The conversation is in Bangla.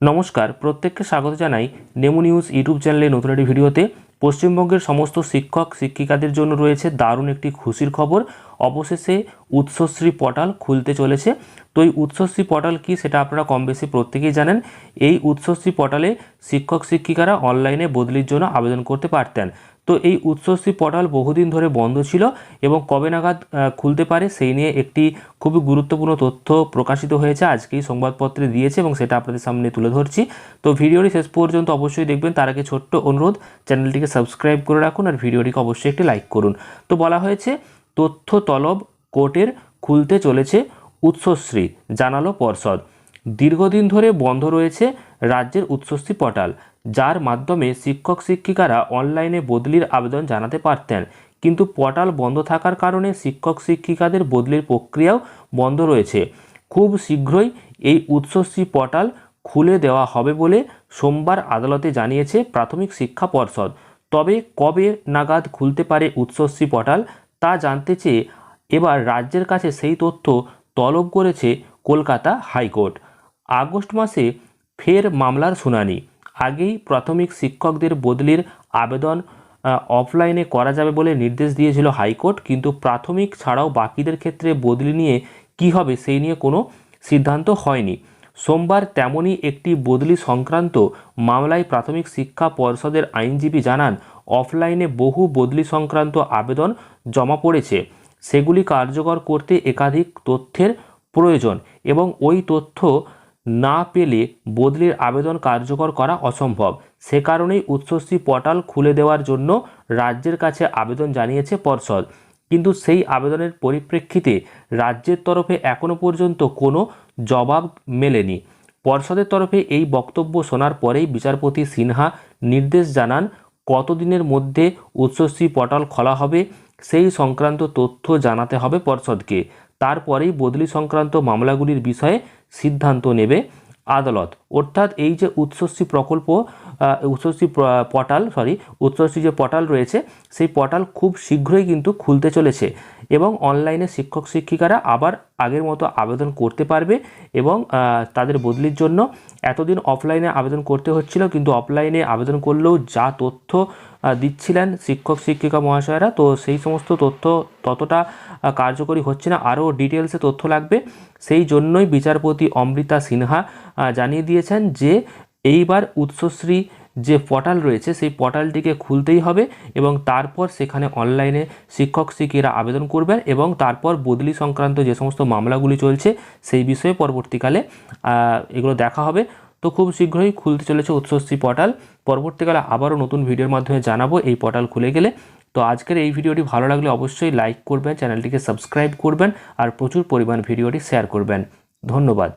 নমস্কার, প্রত্যেককে স্বাগত জানাই নেমু নিউজ ইউটিউব চ্যানেলে নতুন একটি ভিডিওতে। পশ্চিমবঙ্গের সমস্ত শিক্ষক, শিক্ষিকাদের জন্য রয়েছে দারুণ একটি খুশির খবর। অবশেষে উৎসশ্রী পোর্টাল খুলতে চলেছে। তো এই উৎসশ্রী পোর্টাল কি সেটা আপনারা কম বেশি প্রত্যেকেই জানেন। এই উৎসশ্রী পোর্টালে শিক্ষক, শিক্ষিকারা অনলাইনে বদলির জন্য আবেদন করতে পারতেন। তো এই উৎসশ্রী পোর্টাল বহুদিন ধরে বন্ধ ছিল এবং কবে নাগাদ খুলতে পারে সেই নিয়ে একটি খুবই গুরুত্বপূর্ণ তথ্য প্রকাশিত হয়েছে। আজকেই সংবাদপত্রে দিয়েছে এবং সেটা আপনাদের সামনে তুলে ধরছি। তো ভিডিওটি শেষ পর্যন্ত অবশ্যই দেখবেন। তার আগে ছোট্ট অনুরোধ, চ্যানেলটিকে সাবস্ক্রাইব করে রাখুন আর ভিডিওটিকে অবশ্যই একটি লাইক করুন। তো বলা হয়েছে তথ্য তলব কোর্টের খুলতে চলেছে উৎসশ্রী, জানালো পর্ষদ। দীর্ঘদিন ধরে বন্ধ রয়েছে রাজ্যের উৎসশ্রী পোর্টাল, যার মাধ্যমে শিক্ষক শিক্ষিকারা অনলাইনে বদলির আবেদন জানাতে পারতেন। কিন্তু পোর্টাল বন্ধ থাকার কারণে শিক্ষক শিক্ষিকাদের বদলির প্রক্রিয়াও বন্ধ রয়েছে। খুব শীঘ্রই এই উৎসশ্রী পোর্টাল খুলে দেওয়া হবে বলে সোমবার আদালতে জানিয়েছে প্রাথমিক শিক্ষা পর্ষদ। তবে কবে নাগাদ খুলতে পারে উৎসশ্রী পোর্টাল তা জানতে চেয়ে এবার রাজ্যের কাছে সেই তথ্য তলব করেছে কলকাতা হাইকোর্ট। আগস্ট মাসে ফের মামলার শুনানি। আগেই প্রাথমিক শিক্ষকদের বদলির আবেদন অফলাইনে করা যাবে বলে নির্দেশ দিয়েছিল হাইকোর্ট, কিন্তু প্রাথমিক ছাড়াও বাকিদের ক্ষেত্রে বদলি নিয়ে কী হবে সেই নিয়ে কোনো সিদ্ধান্ত হয়নি। সোমবার তেমনই একটি বদলি সংক্রান্ত মামলায় প্রাথমিক শিক্ষা পর্ষদের আইনজীবী জানান অফলাইনে বহু বদলি সংক্রান্ত আবেদন জমা পড়েছে। সেগুলি কার্যকর করতে একাধিক তথ্যের প্রয়োজন এবং ওই তথ্য না পেলে বদলির আবেদন কার্যকর করা অসম্ভব। সে কারণেই উৎসশ্রী পোর্টাল খুলে দেওয়ার জন্য রাজ্যের কাছে আবেদন জানিয়েছে পর্ষদ। কিন্তু সেই আবেদনের পরিপ্রেক্ষিতে রাজ্যের তরফে এখনও পর্যন্ত কোনো জবাব মেলেনি। পর্ষদের তরফে এই বক্তব্য শোনার পরেই বিচারপতি সিনহা নির্দেশ জানান কতদিনের মধ্যে উৎসশ্রী পটাল খোলা হবে সেই সংক্রান্ত তথ্য জানাতে হবে পর্ষদকে। তারপরেই বদলি সংক্রান্ত মামলাগুলির বিষয়ে সিদ্ধান্ত নেবে আদালত। অর্থাৎ এই যে উৎসশ্রী প্রকল্প আহ, পটাল সরি উৎসশ্রী যে পটাল রয়েছে সেই পটাল খুব শীঘ্রই কিন্তু খুলতে চলেছে এবং অনলাইনে শিক্ষক শিক্ষিকারা আবার আগের মতো আবেদন করতে পারবে এবং তাদের বদলির জন্য এতদিন অফলাইনে আবেদন করতে হচ্ছিল কিন্তু অফলাইনে আবেদন করলেও যা তথ্য দিচ্ছিলেন শিক্ষক শিক্ষিকা মহাশয়রা তো সেই সমস্ত তথ্য ততটা কার্যকরী হচ্ছে না। আরও ডিটেলসে তথ্য লাগবে। সেই জন্যই বিচারপতি অমৃতা সিনহা জানিয়ে দিয়েছেন যে এইবার উৎসশ্রী যে পোর্টাল রয়েছে, সেই পোর্টালটিকে খুলতেই হবে এবং তারপর সেখানে অনলাইনে শিক্ষক শিক্ষিরা আবেদন করবেন এবং তারপর বদলি সংক্রান্ত যে সমস্ত মামলাগুলি চলছে, সেই বিষয়ে পরবর্তীকালে এগুলো দেখা হবে। তো খুব শীঘ্রই খুলতে চলেছে উৎসশ্রী পোর্টাল পরবর্তীকালে আবারও নতুন ভিডিওর মাধ্যমে জানাব এই পোর্টাল খুলে গেলে। তো আজকের এই ভিডিওটি ভালো লাগলে অবশ্যই লাইক করবেন চ্যানেলটিকে সাবস্ক্রাইব করবেন, আর প্রচুর পরিমাণ ভিডিওটি শেয়ার করবেন। ধন্যবাদ।